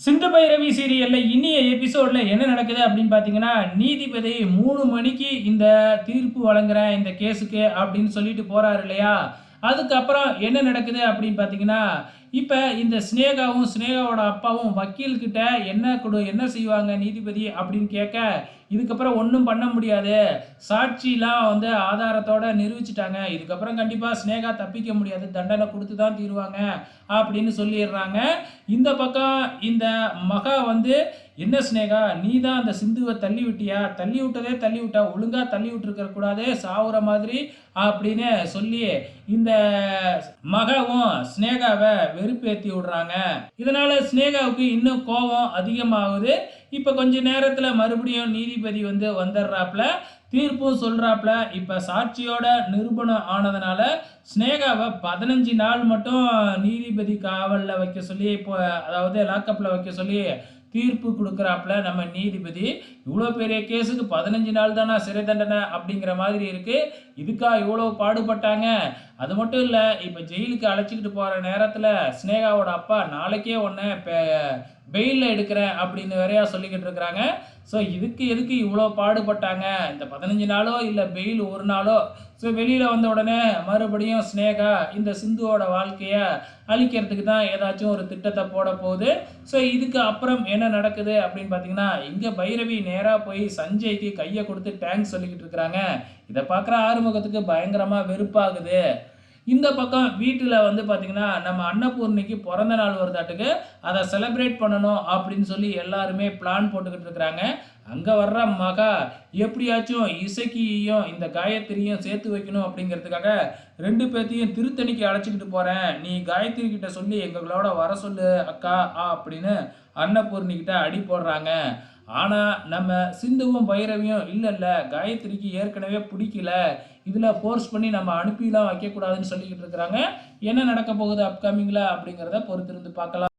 சிந்து பைரவி சீரியலில் இனிய எபிசோடில் என்ன நடக்குது அப்படின்னு பார்த்தீங்கன்னா நீதிபதி மூணு மணிக்கு இந்த தீர்ப்பு வழங்குறேன் இந்த கேஸுக்கு அப்படின்னு சொல்லிட்டு போகிறாரு இல்லையா? அதுக்கப்புறம் என்ன நடக்குது அப்படின்னு பார்த்தீங்கன்னா இப்போ இந்த ஸ்னேகாவும் ஸ்னேகாவோட அப்பாவும் வக்கீல்கிட்ட என்ன கொடு என்ன செய்வாங்க நீதிபதி அப்படின்னு கேட்க இதுக்கப்புறம் ஒன்றும் பண்ண முடியாது. சாட்சிலாம் வந்து ஆதாரத்தோட நிரூபிச்சிட்டாங்க. இதுக்கப்புறம் கண்டிப்பாக ஸ்னேகா தப்பிக்க முடியாது. தண்டனை கொடுத்து தான் தீருவாங்க அப்படின்னு சொல்லிடுறாங்க. இந்த பக்கம் இந்த மகா வந்து என்ன ஸ்னேகா நீ தான் அந்த சிந்துவை தள்ளி விட்டியா? தள்ளி விட்டதே தள்ளி விட்டா ஒழுங்காக தள்ளி விட்டுருக்க கூடாது சாவுற மாதிரி அப்படின்னு சொல்லி இந்த மகாவும் ஸ்னேகாவை வெறுப்பேத்தி விடுறாங்க. இதனால ஸ்னேகாவுக்கு இன்னும் கோபம் அதிகமாகுது. இப்போ கொஞ்ச நேரத்தில் மறுபடியும் நீதிபதி வந்து வந்துடுறாப்புல. தீர்ப்பும் சொல்கிறாப்புல இப்போ சாட்சியோட நிரூபணம் ஆனதுனால ஸ்னேகாவை பதினஞ்சு நாள் மட்டும் நீதிபதி காவலில் வைக்க சொல்லி இப்போ அதாவது லாக்கப்பில் வைக்க சொல்லி தீர்ப்பு கொடுக்குறாப்புல நம்ம நீதிபதி? இவ்வளோ பெரிய கேஸுக்கு பதினஞ்சு நாள் தானா சிறை தண்டனை அப்படிங்கிற மாதிரி இருக்குது இதுக்கா இவ்வளோ பாடுபட்டாங்க? அது மட்டும் இல்லை இப்போ ஜெயிலுக்கு அழைச்சிக்கிட்டு போகிற நேரத்தில் ஸ்னேகாவோட அப்பா நாளைக்கே ஒன்று பெயிலில் எடுக்கிறேன் அப்படின்னு வேறையா சொல்லிக்கிட்டு இருக்கிறாங்க. ஸோ இதுக்கு எதுக்கு இவ்வளோ பாடுபட்டாங்க? இந்த பதினஞ்சு நாளோ இல்லை பெயில் ஒரு நாளோ? ஸோ வெளியில் வந்த உடனே மறுபடியும் ஸ்னேகா இந்த சிந்துவோட வாழ்க்கையை அழிக்கிறதுக்கு தான் ஏதாச்சும் ஒரு திட்டத்தை போட போகுது. ஸோ இதுக்கு அப்புறம் என்ன நடக்குது அப்படின்னு பார்த்தீங்கன்னா இங்கே பைரவி நேராக போய் சஞ்சய்க்கு கையை கொடுத்து டேங்க்ஸ் சொல்லிக்கிட்டு இருக்கிறாங்க. இதை பார்க்குற ஆறுமுகத்துக்கு பயங்கரமாக வெறுப்பாகுது. இந்த பக்கம் வீட்டில் வந்து பார்த்திங்கன்னா நம்ம அன்னபூர்ணிக்கு பிறந்த நாள் வருதாட்டுக்கு அதை செலிப்ரேட் பண்ணணும் அப்படின்னு சொல்லி எல்லாருமே பிளான் போட்டுக்கிட்டு இருக்கிறாங்க. அங்கே வர்ற மகா எப்படியாச்சும் இசக்கியையும் இந்த காயத்ரியும் சேர்த்து வைக்கணும் அப்படிங்கிறதுக்காக ரெண்டு பேர்த்தையும் திருத்தணிக்கு அழைச்சிக்கிட்டு போகிறேன் நீ காயத்ரி கிட்ட சொல்லி எங்களோட வர சொல்லு அக்கா ஆ அப்படின்னு அன்னபூர்ணிக்கிட்ட அடி போடுறாங்க. ஆனால் நம்ம சிந்துவும் பைரவியும் இல்லை இல்லை காயத்ரிக்கு ஏற்கனவே பிடிக்கல. இதில் ஃபோர்ஸ் பண்ணி நம்ம அனுப்பிலாம் வைக்கக்கூடாதுன்னு சொல்லிக்கிட்டு இருக்கிறாங்க. என்ன நடக்க போகுது அப்கமிங்கில் அப்படிங்கிறத பொறுத்திருந்து பார்க்கலாம்.